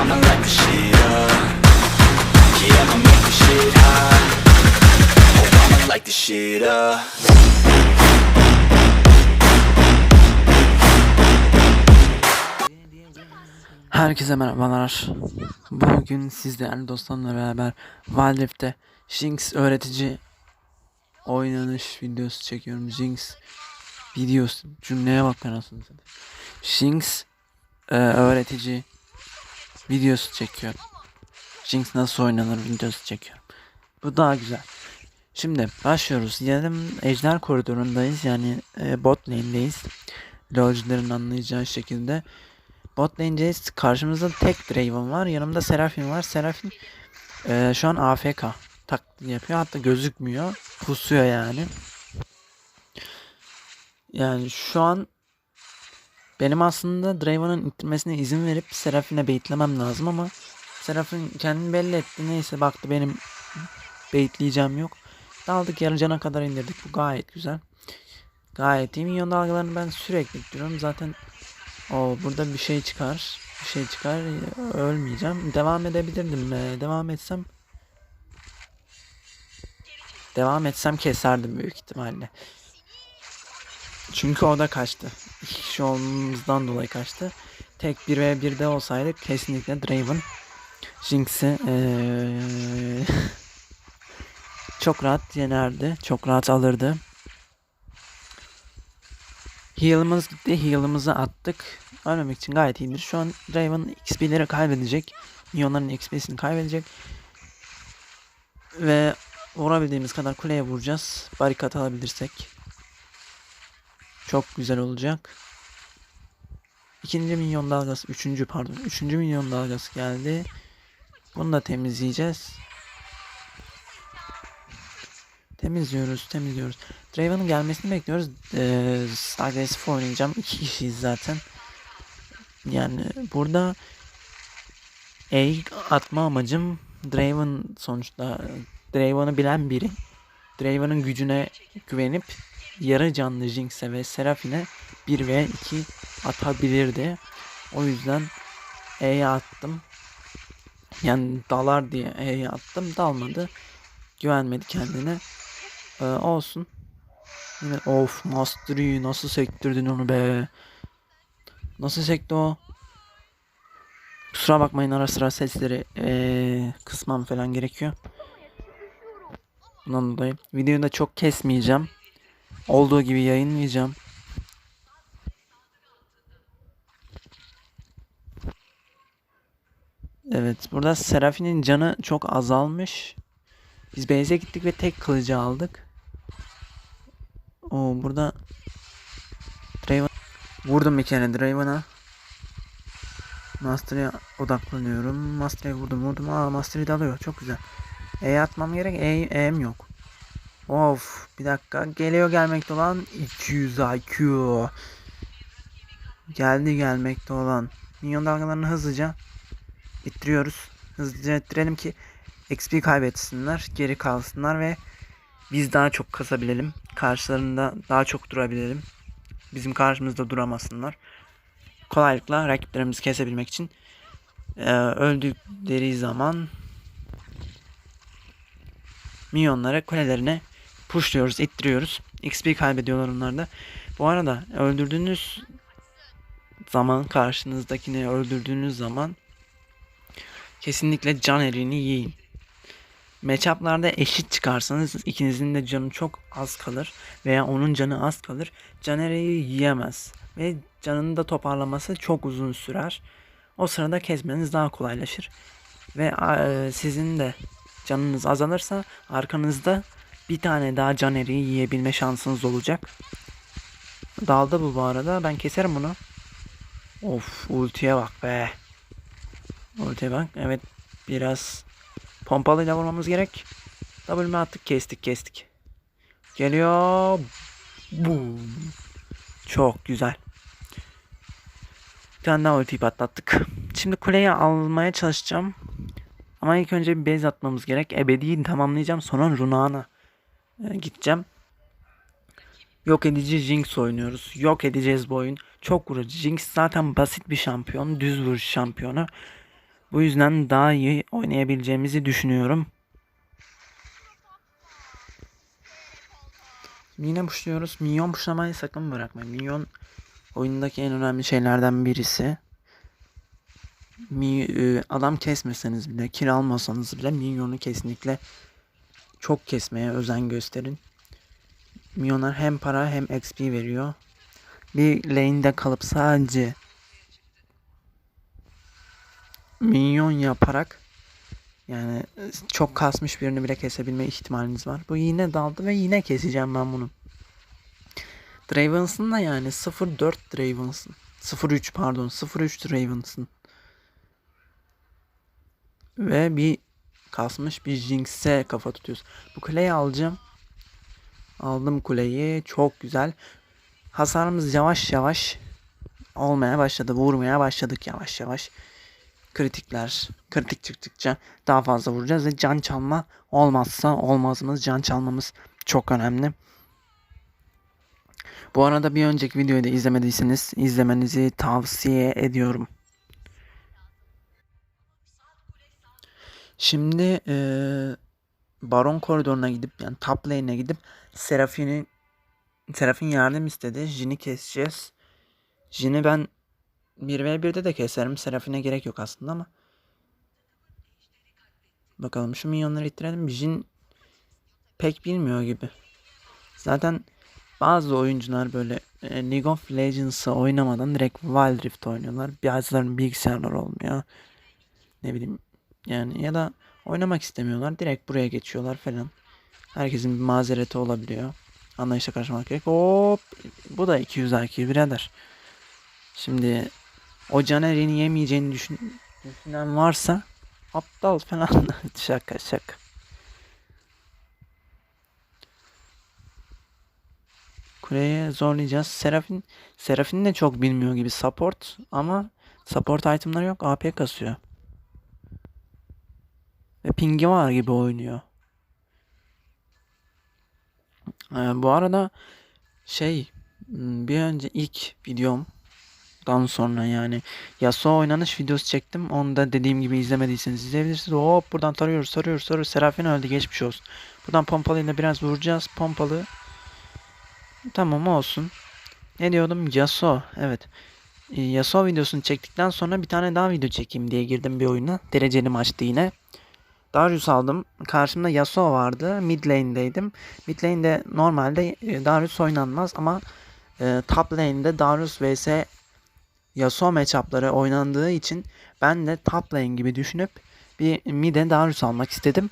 I'ma light the shit up Yeah, I'ma make the shit hot Oh, I'ma light the shit up Herkese merhabalar. Bugün siz değerli dostlarımla beraber Wild Rift'te Jinx öğretici oynanış videosu çekiyorum. Jinx videosu cümleye bak anasını. Jinx e, öğretici videosu çekiyorum. Jinx nasıl oynanır videosu çekiyorum. Bu daha güzel. Şimdi başlıyoruz. Yarım ejder koridorundayız. Yani e, bot lane'deyiz. Lolcuların anlayacağı şekilde. Bot lane'deyiz. Karşımızda tek Draven var. Yanımda Seraphine var. Seraphine e, şu an AFK taklidi yapıyor. Hatta gözükmüyor. Pusuyor yani. Yani şu an benim aslında Draven'ın ittirmesine izin verip Seraphine'e baitlemem lazım ama Seraphine kendini belli etti. Neyse baktı benim baitleyeceğim yok. Daldık yarı cana kadar indirdik. Bu gayet güzel. Gayet iyi. Minyon dalgalarını ben sürekli ittiriyorum. Zaten o burada bir şey çıkar. Bir şey çıkar. Ölmeyeceğim. Devam edebilirdim. Ee, devam etsem Devam etsem keserdim büyük ihtimalle. Çünkü o da kaçtı. İki kişi olmamızdan dolayı kaçtı. Tek 1 ve 1'de olsaydık kesinlikle Draven Jinx'i ee, çok rahat yenerdi. Çok rahat alırdı. Heal'ımız gitti. Heal'ımızı attık. Ölmemek için gayet iyidir. Şu an Draven XP'leri kaybedecek. Minyonların XP'sini kaybedecek. Ve vurabildiğimiz kadar kuleye vuracağız. Barikat alabilirsek. Çok güzel olacak. İkinci minyon dalgası, üçüncü pardon, üçüncü minyon dalgası geldi. Bunu da temizleyeceğiz. Temizliyoruz, temizliyoruz. Draven'ın gelmesini bekliyoruz. Ee, agresif oynayacağım. İki kişiyiz zaten. Yani burada A atma amacım Draven sonuçta Draven'ı bilen biri. Draven'ın gücüne güvenip yarı canlı Jinx'e ve Seraphine 1 ve 2 atabilirdi. O yüzden E'ye attım. Yani dalar diye E'ye attım. Dalmadı. Güvenmedi kendine. Ee, olsun. Yine of Mastery nasıl sektirdin onu be. Nasıl sekti o? Kusura bakmayın ara sıra sesleri ee, kısmam falan gerekiyor. Bundan dolayı videoyu da çok kesmeyeceğim. Olduğu gibi yayınlayacağım. Evet burada Seraphine'in canı çok azalmış. Biz base'e gittik ve tek kılıcı aldık. O burada Draven vurdum bir kere Draven'a. Master'e odaklanıyorum. Master'e vurdum vurdum. Aa Master'i de alıyor. Çok güzel. E atmam gerek. E, E'm yok. Of bir dakika. Geliyor gelmekte olan 200 IQ. Geldi gelmekte olan. Minyon dalgalarını hızlıca ittiriyoruz. Hızlıca ittirelim ki XP kaybetsinler. Geri kalsınlar ve biz daha çok kasabilelim. Karşılarında daha çok durabilelim. Bizim karşımızda duramasınlar. Kolaylıkla rakiplerimizi kesebilmek için e, öldükleri zaman minyonları kulelerine pushluyoruz, ittiriyoruz. XP kaybediyorlar onlar da. Bu arada öldürdüğünüz zaman karşınızdakini öldürdüğünüz zaman kesinlikle can erini yiyin. Matchup'larda eşit çıkarsanız ikinizin de canı çok az kalır veya onun canı az kalır. Caner'i yiyemez ve canını da toparlaması çok uzun sürer. O sırada kesmeniz daha kolaylaşır. Ve e, sizin de canınız azalırsa arkanızda bir tane daha Caner'i yiyebilme şansınız olacak. Daldı bu bu arada. Ben keserim bunu. Of ultiye bak be. Ultiye bak. Evet biraz Pompalıyla vurmamız gerek. W'me attık kestik kestik. Geliyor. Boom. Çok güzel. Bir tane daha ultiyi patlattık. Şimdi kuleyi almaya çalışacağım. Ama ilk önce bir base atmamız gerek. Ebedi'yi tamamlayacağım. Sonra Runa'na e, gideceğim. Yok edici Jinx oynuyoruz. Yok edeceğiz bu oyun. Çok vurucu. Jinx zaten basit bir şampiyon. Düz vuruş şampiyonu. Bu yüzden daha iyi oynayabileceğimizi düşünüyorum. Yine puşluyoruz. Minyon puşlamayı sakın bırakmayın. Minyon oyundaki en önemli şeylerden birisi. Mi, e, adam kesmeseniz bile, kill almasanız bile minyonu kesinlikle çok kesmeye özen gösterin. Minyonlar hem para hem XP veriyor. Bir lane'de kalıp sadece minyon yaparak yani çok kasmış birini bile kesebilme ihtimaliniz var. Bu yine daldı ve yine keseceğim ben bunu. Dravens'ın da yani 0-4 Dravens'ın. 0-3 pardon 0-3 Ravens'ın. Ve bir kasmış bir Jinx'e kafa tutuyoruz. Bu kuleyi alacağım. Aldım kuleyi. Çok güzel. Hasarımız yavaş yavaş olmaya başladı. Vurmaya başladık yavaş yavaş. Kritikler, kritik çıktıkça daha fazla vuracağız ve can çalma olmazsa olmazımız can çalmamız çok önemli. Bu arada bir önceki videoyu da izlemediyseniz izlemenizi tavsiye ediyorum. Şimdi eee, Baron koridoruna gidip yani top lane'e gidip Seraphine Serafin yardım istedi. Jin'i keseceğiz. Jin'i ben 1v1'de de keserim. Seraphine gerek yok aslında ama. Bakalım şu minyonları ittirelim. Jin pek bilmiyor gibi. Zaten bazı oyuncular böyle e, League of Legends'ı oynamadan direkt Wild Rift oynuyorlar. Bazılarının bilgisayarları olmuyor. Ne bileyim yani ya da oynamak istemiyorlar. Direkt buraya geçiyorlar falan. Herkesin bir mazereti olabiliyor. Anlayışla karşılamak gerek. Hop. Bu da 200 IQ birader. Şimdi o Caner'in yemeyeceğini düşün, düşünen varsa aptal falan. şaka şaka. Kuleye zorlayacağız. Serafin Serafin de çok bilmiyor gibi support ama support itemları yok. AP kasıyor. Ve pingi var gibi oynuyor. Ee, bu arada şey bir önce ilk videomdan sonra yani Yasuo oynanış videosu çektim. Onu da dediğim gibi izlemediyseniz izleyebilirsiniz. Hop buradan tarıyoruz tarıyoruz tarıyoruz. Serafin öldü geçmiş olsun. Buradan pompalıyla biraz vuracağız. Pompalı. Tamam olsun. Ne diyordum? Yasuo. Evet. Ee, Yasuo videosunu çektikten sonra bir tane daha video çekeyim diye girdim bir oyuna. Dereceli maçtı yine. Darius aldım. Karşımda Yasuo vardı. Mid lane'deydim. Mid lane'de normalde e, Darius oynanmaz ama e, top lane'de Darius vs Yasuo matchup'ları oynandığı için ben de top lane gibi düşünüp bir mid'e Darius almak istedim.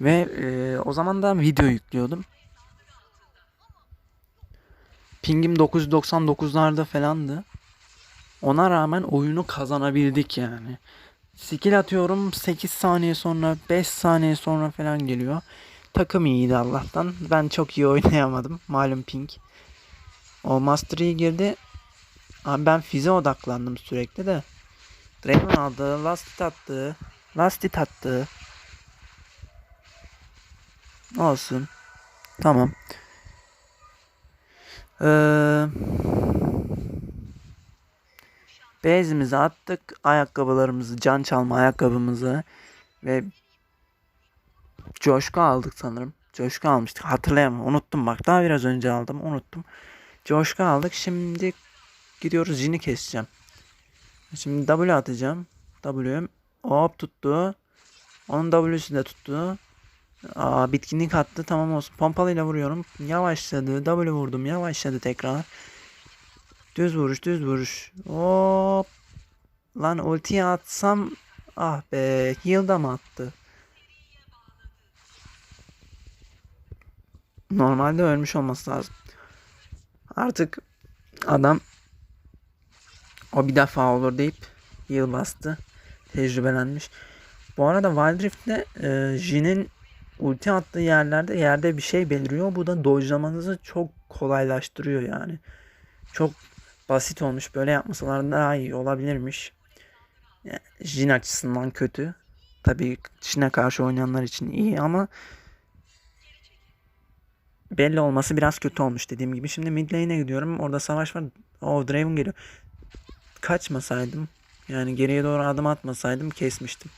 Ve e, o zaman da video yüklüyordum. Pingim 999'larda falandı. Ona rağmen oyunu kazanabildik yani. Skill atıyorum 8 saniye sonra 5 saniye sonra falan geliyor. Takım iyiydi Allah'tan. Ben çok iyi oynayamadım. Malum ping. O Mastery girdi. Abi ben fize odaklandım sürekli de. Draven aldı. Last hit attı. Last hit attı. Olsun. Tamam. Eee... Bezimizi attık. Ayakkabılarımızı, can çalma ayakkabımızı ve coşku aldık sanırım. Coşku almıştık. Hatırlayamam. Unuttum bak. Daha biraz önce aldım. Unuttum. Coşku aldık. Şimdi gidiyoruz. Jin'i keseceğim. Şimdi W atacağım. W'm hop tuttu. Onun W'si de tuttu. Aa, bitkinlik attı. Tamam olsun. Pompalıyla vuruyorum. Yavaşladı. W vurdum. Yavaşladı tekrar. Düz vuruş düz vuruş. Hop. Lan ultiyi atsam ah be heal da mı attı? Normalde ölmüş olması lazım. Artık adam o bir defa olur deyip heal bastı. Tecrübelenmiş. Bu arada Wild Rift'te e, Jin'in ulti attığı yerlerde yerde bir şey beliriyor. Bu da dojlamanızı çok kolaylaştırıyor yani. Çok basit olmuş. Böyle yapmasalar daha iyi olabilirmiş. Yani Jin açısından kötü. Tabii Jin'e karşı oynayanlar için iyi ama belli olması biraz kötü olmuş dediğim gibi. Şimdi mid lane'e gidiyorum. Orada savaş var. O Draven geliyor. Kaçmasaydım Yani geriye doğru adım atmasaydım kesmiştim.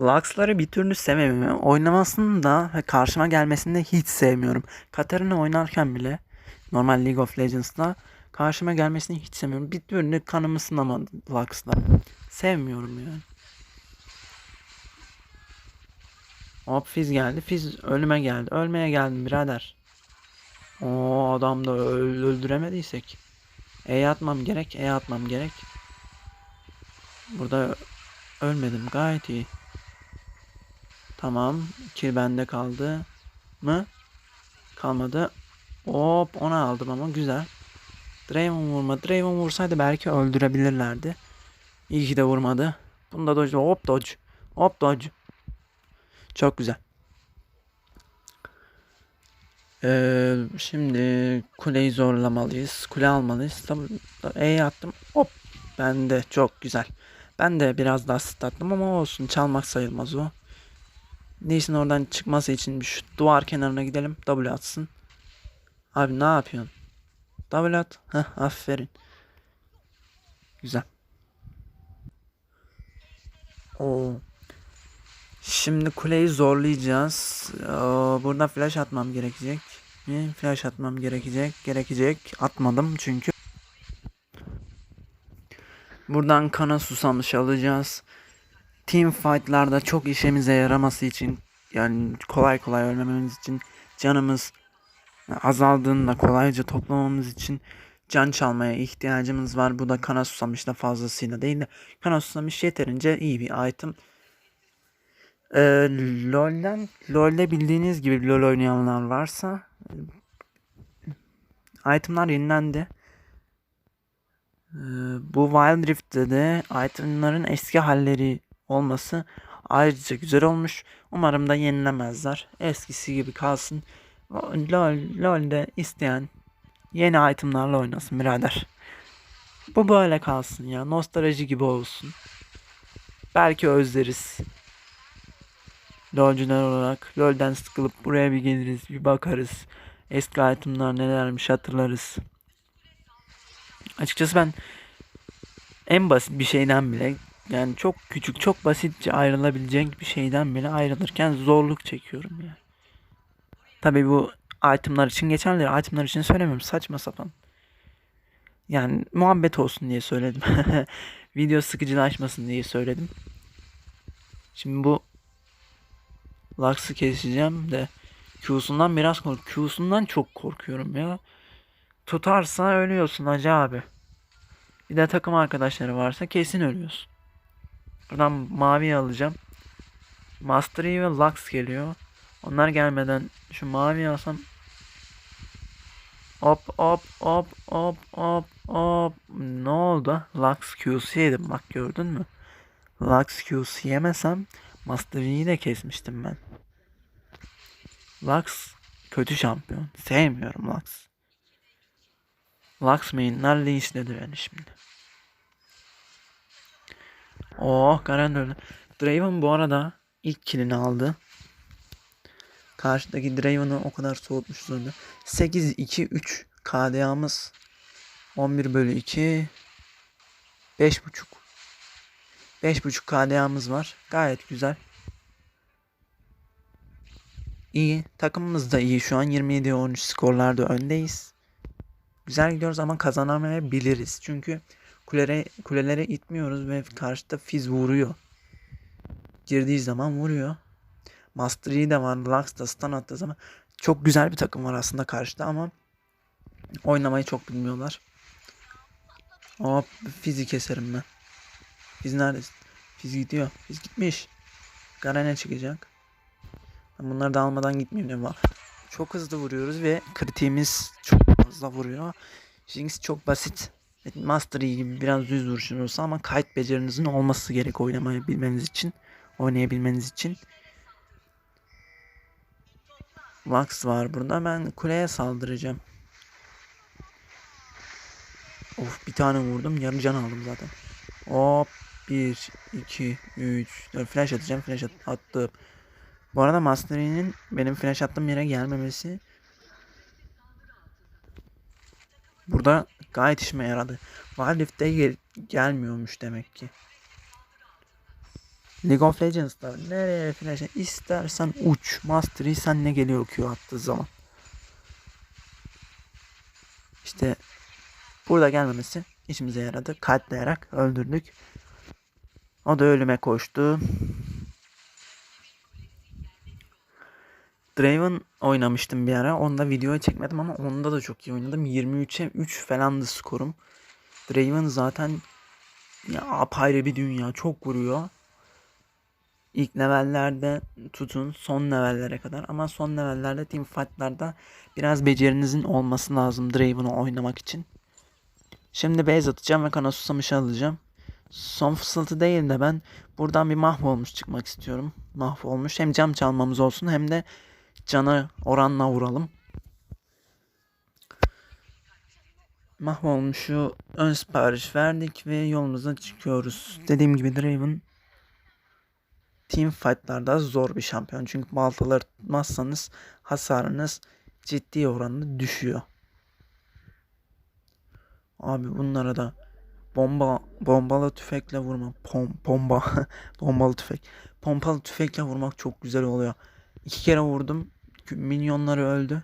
Lux'ları bir türlü sevmiyorum. Oynamasını da ve karşıma gelmesini de hiç sevmiyorum. Katarina oynarken bile normal League of Legends'da karşıma gelmesini hiç sevmiyorum. Bir türlü kanımı ısınamadı Lux'la. Sevmiyorum yani. Hop Fizz geldi. Fizz ölüme geldi. Ölmeye geldim birader. O adam da öl- öldüremediysek. E atmam gerek. E atmam gerek. Burada ölmedim. Gayet iyi. Tamam. Kill bende kaldı. Mı? Kalmadı. Hop onu aldım ama güzel. Draven vurma. Draven vursaydı belki öldürebilirlerdi. İyi ki de vurmadı. Bunu da dodge. Hop dodge. Hop dodge. Çok güzel. Ee, şimdi kuleyi zorlamalıyız. Kule almalıyız. E'ye attım. Hop. Ben de çok güzel. Ben de biraz daha sıt attım ama olsun. Çalmak sayılmaz o. Neyse oradan çıkması için şu duvar kenarına gidelim. W atsın. Abi ne yapıyorsun? W at. Heh, aferin. Güzel. Oo. Şimdi kuleyi zorlayacağız. Ee, Burada flash atmam gerekecek. Mi? Flash atmam gerekecek. Gerekecek. Atmadım çünkü. Buradan kana susamış alacağız. Team fight'larda çok işimize yaraması için yani kolay kolay ölmememiz için canımız azaldığında kolayca toplamamız için can çalmaya ihtiyacımız var. Bu da kana susamışla fazlasıyla değil de kana susamış yeterince iyi bir item. Ee, LoL'den LoL'de bildiğiniz gibi LoL oynayanlar varsa e, itemlar yenilendi. Ee, bu Wild Rift'te de itemların eski halleri olması ayrıca güzel olmuş. Umarım da yenilemezler. Eskisi gibi kalsın. LoL, LoL'de isteyen yeni itemlarla oynasın birader. Bu böyle kalsın ya. Nostalji gibi olsun. Belki özleriz. LoL'cular olarak LoL'den sıkılıp buraya bir geliriz, bir bakarız. Eski itemlar nelermiş hatırlarız. Açıkçası ben en basit bir şeyden bile yani çok küçük, çok basitçe ayrılabilecek bir şeyden bile ayrılırken zorluk çekiyorum ya. Tabii bu itemlar için geçerli. Itemlar için söylemiyorum. Saçma sapan. Yani muhabbet olsun diye söyledim. Video sıkıcılaşmasın diye söyledim. Şimdi bu Lux'ı keseceğim de Q'sundan biraz kork Q'sundan çok korkuyorum ya. Tutarsa ölüyorsun hacı abi. Bir de takım arkadaşları varsa kesin ölüyorsun. Buradan mavi alacağım. Master Yi ve Lux geliyor. Onlar gelmeden şu mavi alsam Hop hop hop hop hop hop Ne oldu? Lux Q'su yedim bak gördün mü? Lux Q'su yemesem Master Yi'yi de kesmiştim ben. Lux kötü şampiyon. Sevmiyorum Lux. Lux main'ler linçledi beni şimdi. Oh Garen öldü. Draven bu arada ilk killini aldı. Karşıdaki Draven'ı o kadar soğutmuş durumda. 8-2-3 KDA'mız 11 bölü 2 5.5 5.5 KDA'mız var. Gayet güzel. İyi. Takımımız da iyi şu an. 27-13 skorlarda öndeyiz. Güzel gidiyoruz ama kazanamayabiliriz. Çünkü kulelere, kulelere itmiyoruz ve karşıda Fizz vuruyor. Girdiği zaman vuruyor. Master Yi de var. Lux da stun attığı zaman. Çok güzel bir takım var aslında karşıda ama oynamayı çok bilmiyorlar. Hop Fizz'i keserim ben. Fizz neredesin? Fizz gidiyor. Fizz gitmiş. Garen'e çıkacak. Ben bunları da almadan gitmeyeyim diyorum. Çok hızlı vuruyoruz ve kritiğimiz çok fazla vuruyor. Jinx çok basit. Master gibi biraz düz vuruşun ama kite becerinizin olması gerek oynamayı bilmeniz için. Oynayabilmeniz için. Lux var burada. Ben kuleye saldıracağım. Of bir tane vurdum. Yarım can aldım zaten. Hop. 1, 2, 3, 4. Flash atacağım. Flash at attım. Bu arada Master Yi'nin benim flash attığım yere gelmemesi Burada gayet işime yaradı. Wild Rift'te gel- gelmiyormuş demek ki. League of Legends'da nereye flash istersen uç. Mastery sen ne geliyor Q attığı zaman. İşte burada gelmemesi işimize yaradı. Katlayarak öldürdük. O da ölüme koştu. Draven oynamıştım bir ara. Onda video çekmedim ama onda da çok iyi oynadım. 23'e 3 falandı skorum. Draven zaten ya apayrı bir dünya. Çok vuruyor. İlk levellerde tutun son levellere kadar ama son levellerde team fight'larda biraz becerinizin olması lazım Draven'ı oynamak için. Şimdi base atacağım ve kana susamışı alacağım. Son fısıltı değil de ben buradan bir mahvolmuş çıkmak istiyorum. Mahvolmuş hem cam çalmamız olsun hem de cana oranla vuralım. Mahvolmuşu ön sipariş verdik ve yolumuza çıkıyoruz. Dediğim gibi Draven team fight'larda zor bir şampiyon. Çünkü baltaları tutmazsanız hasarınız ciddi oranda düşüyor. Abi bunlara da bomba bombalı tüfekle vurmak pom, bomba bombalı tüfek pompalı tüfekle vurmak çok güzel oluyor. İki kere vurdum. Minyonları öldü.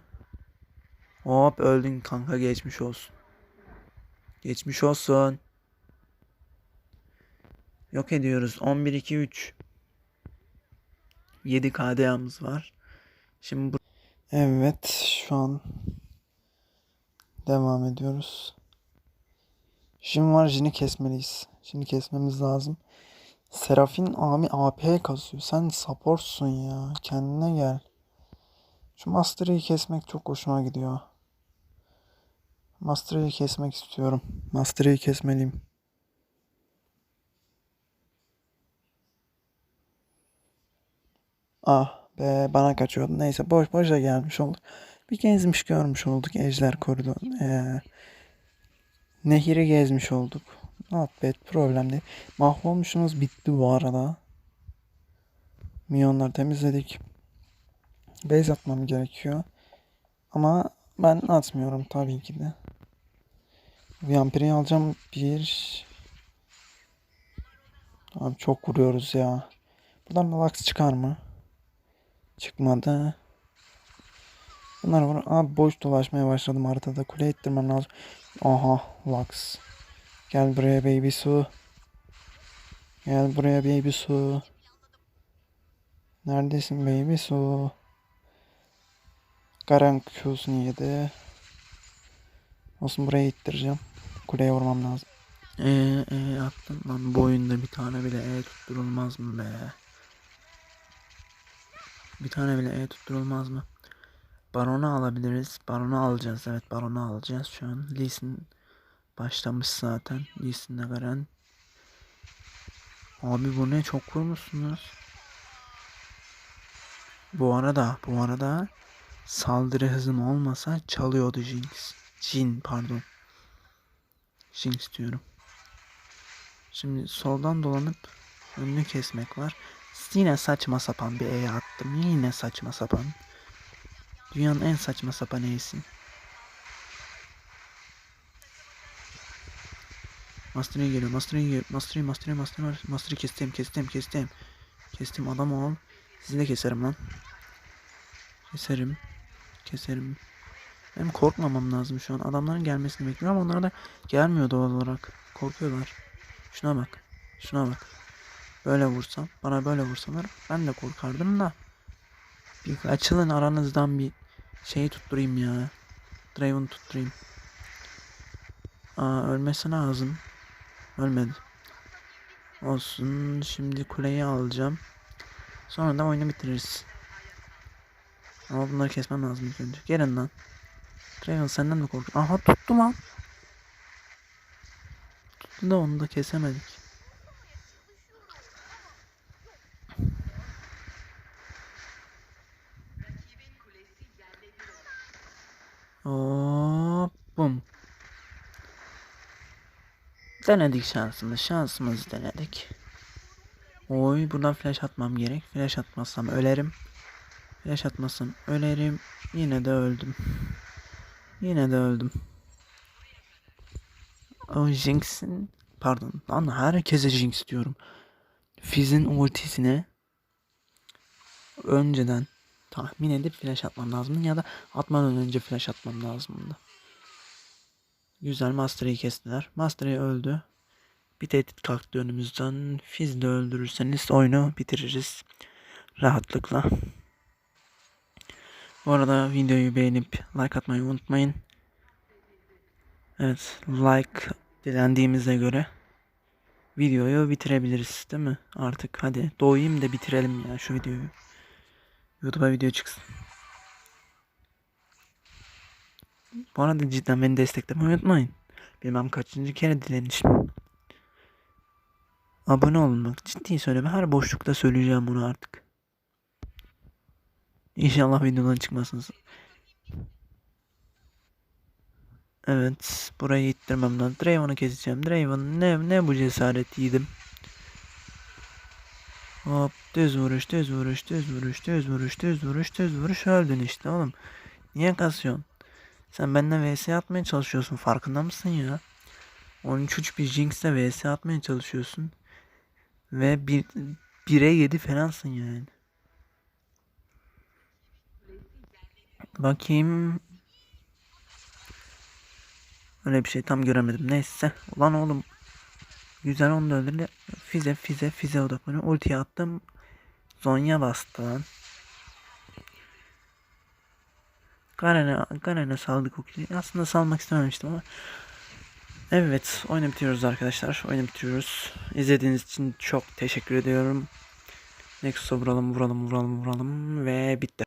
Hop öldün kanka geçmiş olsun. Geçmiş olsun. Yok ediyoruz. 11 2 3. 7 KDA'mız var. Şimdi bu Evet, şu an devam ediyoruz. Şimdi var Jin'i kesmeliyiz. Jin'i kesmemiz lazım. Serafin abi AP kasıyor. Sen supportsun ya. Kendine gel. Şu Master'ı kesmek çok hoşuma gidiyor. Master'ı kesmek istiyorum. Master'ı kesmeliyim. Ah be bana kaçıyordu. Neyse boş boşa gelmiş olduk. Bir gezmiş görmüş olduk Ejder koridoru. Ee, nehri gezmiş olduk. Not bad problem değil. Mahvolmuşumuz bitti bu arada. Milyonları temizledik. Base atmam gerekiyor. Ama ben atmıyorum tabii ki de. Vampiri alacağım bir. Abi çok vuruyoruz ya. Buradan Lux çıkar mı? Çıkmadı. Bunlar var. Abi boş dolaşmaya başladım haritada. Kule ettirmem lazım. Aha Lux. Gel buraya baby su. Gel buraya baby su. Neredesin baby su? Garan Q'sunu yedi. Olsun buraya ittireceğim. Kuleye vurmam lazım. Eee ee, attım lan bu oyunda bir tane bile E tutturulmaz mı be? Bir tane bile E tutturulmaz mı? Baron'u alabiliriz. Baron'u alacağız. Evet Baron'u alacağız şu an. Lee Sin başlamış zaten. Lee Sin'le Garen. Abi bu ne çok vurmuşsunuz. Bu arada bu arada saldırı hızım olmasa çalıyordu Jinx. Jin pardon. Jinx diyorum. Şimdi soldan dolanıp önünü kesmek var. Yine saçma sapan bir E attım. Yine saçma sapan. Dünyanın en saçma sapan E'si. Master'e geliyor. Master'e geliyor. Master'e Master'e Master'e Master'e kestim kestim kestim. Kestim adam ol. Sizi de keserim lan. Keserim. Keserim. Benim korkmamam lazım şu an. Adamların gelmesini bekliyorum ama onlar da gelmiyor doğal olarak. Korkuyorlar. Şuna bak. Şuna bak. Böyle vursam. Bana böyle vursalar ben de korkardım da. Bir açılın aranızdan bir şeyi tutturayım ya. Draven tutturayım. Aa ölmesi lazım. Ölmedi. Olsun. Şimdi kuleyi alacağım. Sonra da oyunu bitiririz. Ama bunları kesmem lazım ilk önce. Gelin lan. Draven senden mi korkuyorsun? Aha tuttu lan. Tuttu da onu da kesemedik. Hop bum. Denedik şansımız. Şansımızı denedik. Oy buradan flash atmam gerek. Flash atmazsam ölerim. Flash atmazsam ölerim. Yine de öldüm. Yine de öldüm. O Jinx'in pardon lan herkese Jinx diyorum. Fizz'in ultisine önceden tahmin edip flash atmam lazım ya da atmadan önce flash atmam lazımdı. Güzel Master'ı kestiler. Master'ı öldü. Bir tehdit kalktı önümüzden. Fizz de öldürürseniz oyunu bitiririz. Rahatlıkla. Bu arada videoyu beğenip like atmayı unutmayın. Evet like dilendiğimize göre videoyu bitirebiliriz değil mi? Artık hadi doğayım da bitirelim ya şu videoyu. YouTube'a video çıksın. Bu arada cidden beni desteklemeyi unutmayın. Bilmem kaçıncı kere dilenişim. Abone olun bak ciddi söylüyorum her boşlukta söyleyeceğim bunu artık. İnşallah videodan çıkmazsınız. Evet burayı ittirmem lazım. Draven'ı keseceğim. Draven ne, ne bu cesaret yedim. Hop düz vuruş düz vuruş düz vuruş düz vuruş düz vuruş düz vuruş öldün işte oğlum. Niye kasıyorsun? Sen benden vs atmaya çalışıyorsun farkında mısın ya? 13 bir Jinx'le vs atmaya çalışıyorsun. Ve bir 1'e 7 falansın yani. Bakayım. Öyle bir şey tam göremedim. Neyse. Ulan oğlum. Güzel onu da. Fize fize fize odaklanıyor. Ultiye attım. Zonya bastı lan. Garen'e Garen'e saldık o kili. Aslında salmak istememiştim ama. Evet oyunu bitiriyoruz arkadaşlar. Oyunu bitiriyoruz. İzlediğiniz için çok teşekkür ediyorum. Nexus'a vuralım vuralım vuralım vuralım ve bitti.